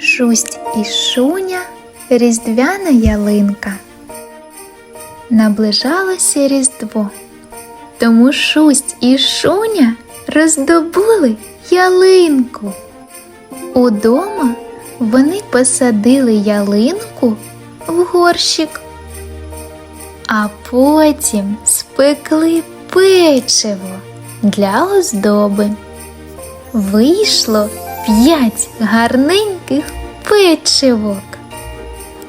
Шусть і шуня різдвяна ялинка. Наближалося Різдво, тому шусть і шуня роздобули ялинку. Удома вони посадили ялинку в горщик, а потім спекли печиво для оздоби. Вийшло п'ять гарненьких печивок.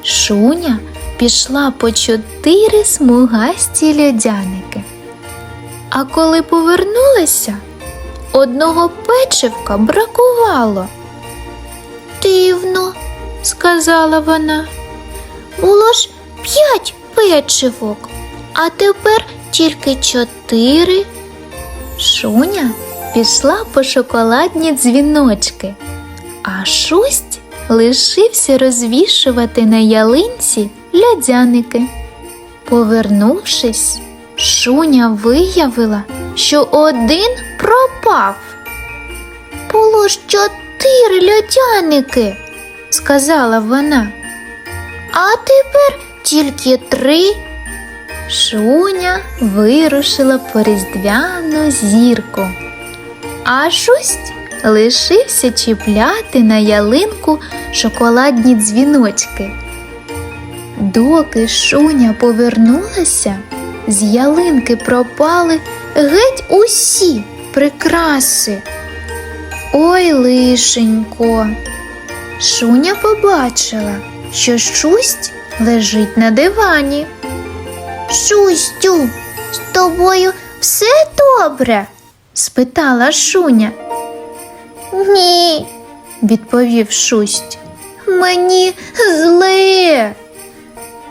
Шуня пішла по чотири смугасті льодяники. А коли повернулася, одного печивка бракувало. Дивно, сказала вона. Було ж п'ять печивок, а тепер тільки чотири. Шуня пішла по шоколадні дзвіночки, а шусть лишився розвішувати на ялинці лядяники. Повернувшись, Шуня виявила, що один пропав. Було ж чотири льодяники, сказала вона. А тепер тільки три. Шуня вирушила по різдвяну зірку, а шусть лишився чіпляти на ялинку шоколадні дзвіночки. Доки шуня повернулася, з ялинки пропали геть усі прикраси. Ой, лишенько. Шуня побачила, що шусть лежить на дивані. Шустю, з тобою все добре? Спитала Шуня. Ні, відповів шусть. Мені зле.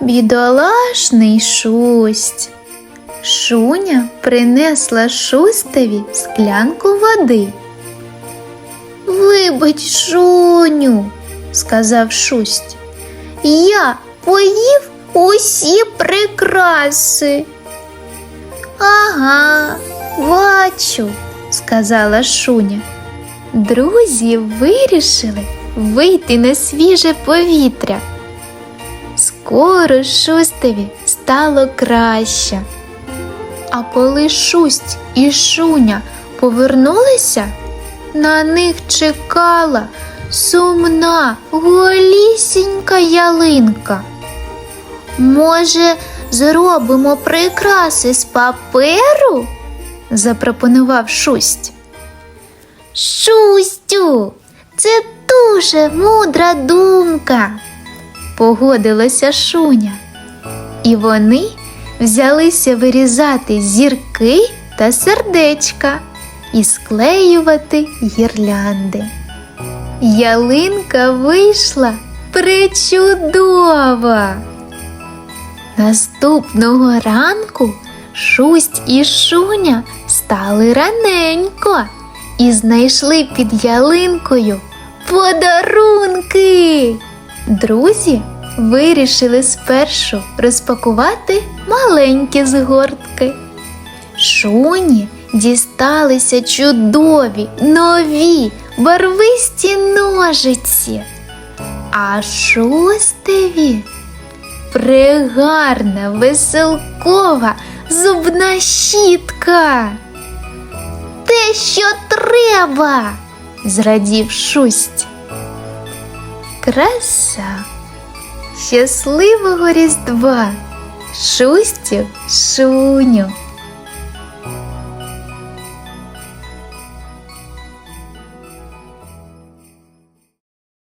Бідолашний шусть. Шуня принесла шустеві склянку води. Вибач, Шуню, сказав шусть. Я поїв усі прикраси. Ага, бачу, сказала Шуня. Друзі вирішили вийти на свіже повітря. Скоро шустеві стало краще. А коли шусть і шуня повернулися, на них чекала сумна голісінька ялинка. Може, зробимо прикраси з паперу? Запропонував шусть. Шустю, це дуже мудра думка, погодилася шуня. І вони взялися вирізати зірки та сердечка і склеювати гірлянди. Ялинка вийшла причудова. Наступного ранку шусть і шуня стали раненько і знайшли під ялинкою подарунки. Друзі вирішили спершу розпакувати маленькі згортки. Шуні дісталися чудові, нові, барвисті ножиці. А шостеві пригарна, веселкова зубна щітка. Те, що треба, зрадів шусть. Краса щасливого Різдва, шустю, шуню.